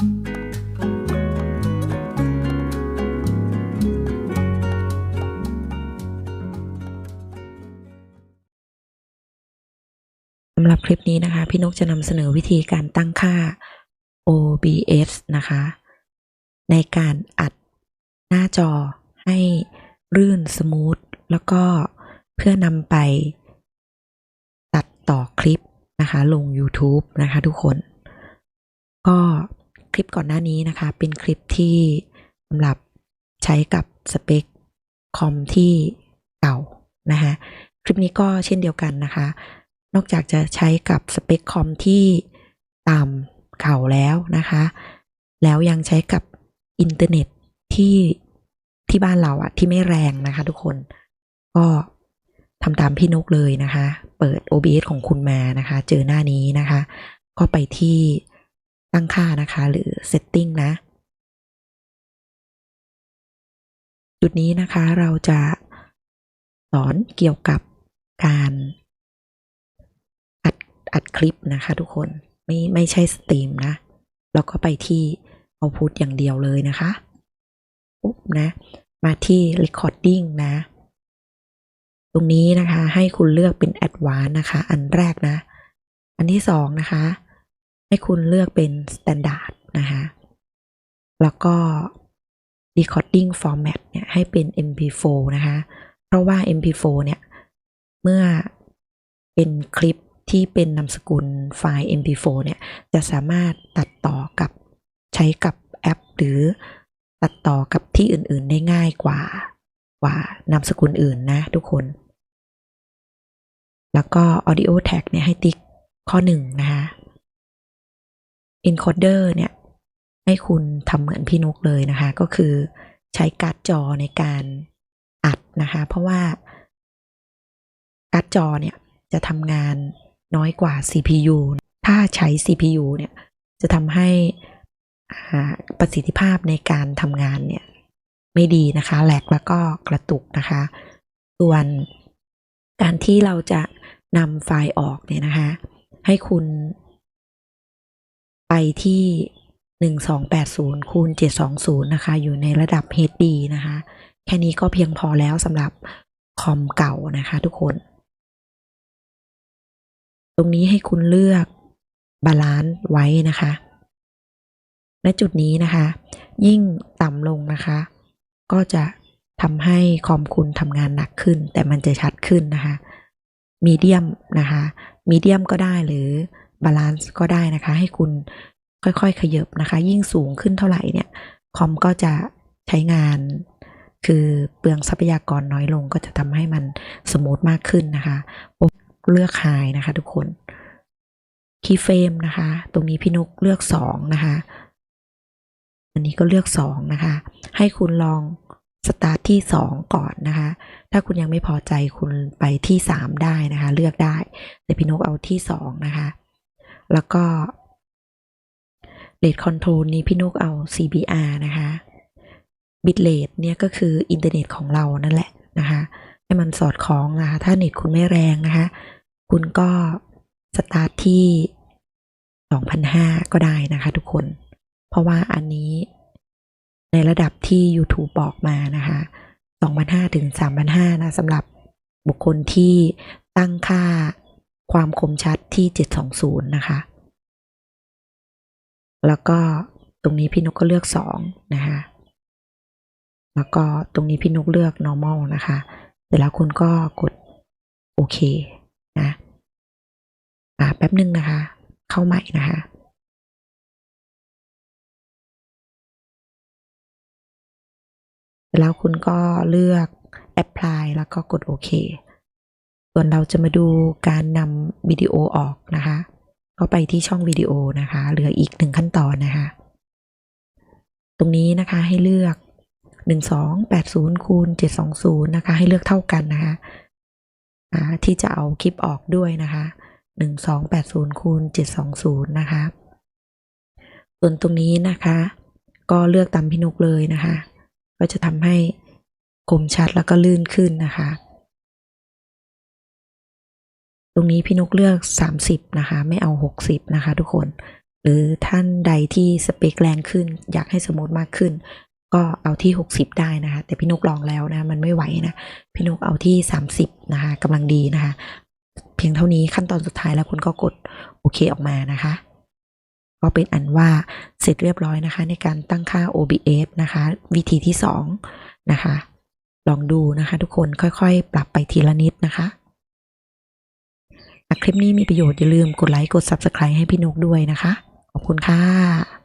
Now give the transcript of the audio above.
สำหรับคลิปนี้นะคะ พี่นกจะนำเสนอวิธีการตั้งค่า OBS นะคะ ในการอัดหน้าจอให้รื่นสมูทแล้วก็เพื่อนำไปตัดต่อคลิปนะคะ ลง YouTube นะคะทุกคน ก็ คลิปก่อนหน้านี้นะคะ เป็นคลิปที่สำหรับใช้กับสเปคคอมที่เก่านะคะคลิปนี้ก็เช่นเดียวกันนะคะ นอกจากจะใช้กับสเปคคอมที่ต่ำเก่าแล้วนะคะ แล้วยังใช้กับอินเทอร์เน็ตที่ที่บ้านเราอะที่ไม่แรงนะคะ ทุกคนก็ทำตามพี่นกเลยนะคะ เปิด OBS ของคุณมานะคะ เจอหน้านี้นะคะ ก็ไปที่ ตั้งค่านะคะ หรือ Setting นะ จุดนี้นะคะเราจะสอนเกี่ยวกับการอัดอัดคลิปนะคะทุกคนไม่ไม่ใช่สตรีมนะเราก็ไปที่เอาพุทอย่างเดียวเลยนะคะปุ๊บนะ มาที่ recording นะ ตรงนี้นะคะให้คุณเลือกเป็น advanced นะคะ อันแรกนะ อันที่สองนะคะ ให้คุณเลือกเป็น standard นะคะแล้วก็ recording format เนี่ยให้เป็น mp4 นะคะเพราะว่า mp4 เนี่ยเมื่อเป็นคลิปที่เป็นนามสกุลไฟล์ mp4 เนี่ยจะสามารถตัดต่อกับใช้กับแอป หรือตัดต่อกับที่อื่นๆได้ง่ายกว่ากว่านามสกุลอื่นนะทุกคน แล้วก็ audio tag เนี่ยให้ติ๊กข้อหนึ่งนะคะ encoder เนี่ย ให้คุณทำเหมือนพี่นกเลยนะคะ ก็คือใช้การ์ดจอในการอัดนะคะ เพราะว่าการ์ดจอเนี่ยจะทำงานน้อยกว่า CPU ถ้าใช้ CPU เนี่ยจะทำให้ประสิทธิภาพในการทำงานเนี่ยไม่ดีนะคะแหลกแล้วก็กระตุกนะคะ ส่วนการที่เราจะนำไฟล์ออกเนี่ยนะคะ ให้คุณ ไปที่หนึ่งสองแปดศูนย์คูณเจ็ดสองศูนย์นะคะ อยู่ในระดับ HD นะคะ แค่นี้ก็เพียงพอแล้วสำหรับคอมเก่านะคะทุกคน ตรงนี้ให้คุณเลือกบาลานซ์ไว้นะคะ ณ จุดนี้นะคะ ยิ่งต่ำลงนะคะ ก็จะทำให้คอมคุณทำงานหนักขึ้น แต่มันจะชัดขึ้นนะคะ มีเดียมนะคะ มีเดียมก็ได้หรือ บาลานซ์ก็ได้นะคะ ให้คุณค่อยๆ ขยับนะคะ ยิ่งสูงขึ้นเท่าไหร่เนี่ยคอมก็จะใช้งาน คือเปลืองทรัพยากรน้อยลงก็จะทำให้มันสมูทมากขึ้นนะคะเลือกไฮนะคะ ทุกคนคีย์เฟรมนะคะ ตรงนี้พี่นุกเลือกสองนะคะ อันนี้ก็เลือกสองนะคะ ให้คุณลองสตาร์ทที่สองก่อนนะคะ ถ้าคุณยังไม่พอใจคุณไปที่สามได้นะคะ เลือกได้ แต่พี่นกเอาที่สองนะคะ แล้วก็ Rate Control นี้พี่นุกเอา CBR นะคะ Bitrate เนี่ยก็คืออินเทอร์เน็ตของเรานั่นแหละนะคะ ให้มันสอดคล้องนะคะ ถ้าเน็ตคุณไม่แรงนะคะ คุณก็สตาร์ทที่ 2,500 ก็ได้นะคะทุกคน เพราะว่าอันนี้ในระดับที่ YouTube บอกมานะคะ 2,500 ถึง 3,500 นะสำหรับบุคคลที่ตั้งค่า ความคมชัดที่ 720 นะคะ แล้วก็ตรงนี้พี่นกก็เลือก 2 นะคะ แล้วก็ตรงนี้พี่นกเลือก normal นะคะ เสร็จแล้วคุณก็กดโอเคนะ อ่าแป๊บหนึ่งนะคะ เข้าใหม่นะคะแล้วคุณก็เลือก apply แล้วก็กดโอเค ส่วนเราจะมาดูการนำวิดีโอออกนะคะ ก็ไปที่ช่องวิดีโอนะคะ เหลืออีกหนึ่งขั้นตอนนะคะ ตรงนี้นะคะให้เลือกหนึ่งสองแปดศูนย์คูณเจ็ดสองศูนย์นะคะ ให้เลือกเท่ากันนะคะที่จะเอาคลิปออกด้วยนะคะหนึ่งสองแปดศูนย์คูณเจ็ดสองศูนย์นะคะ ส่วนตรงนี้นะคะ ก็เลือกตามพี่นกเลยนะคะ ก็จะทำให้คมชัดแล้วก็ลื่นขึ้นนะคะ รงนี้พี่นกเลือก 30 นะคะ ไม่เอา 60 นะคะ ทุกคน หรือท่านใดที่สเปคแรงขึ้น อยากให้สมูทมากขึ้น ก็เอาที่ 60 ได้นะคะ แต่พี่นกลองแล้วนะ มันไม่ไหวนะ พี่นกเอาที่ 30 นะคะกำลังดีนะคะ เพียงเท่านี้ขั้นตอนสุดท้ายแล้วคุณก็กดโอเคออกมานะคะก็เป็นอันว่าเสร็จเรียบร้อยนะคะ ในการตั้งค่า OBS นะคะ วิธีที่2นะคะ ลองดูนะคะทุกคนค่อยๆ ปรับไปทีละนิดนะคะ หากคลิปนี้มีประโยชน์อย่าลืมกดไลค์กด Subscribe ให้พี่นกด้วยนะคะ ขอบคุณค่ะ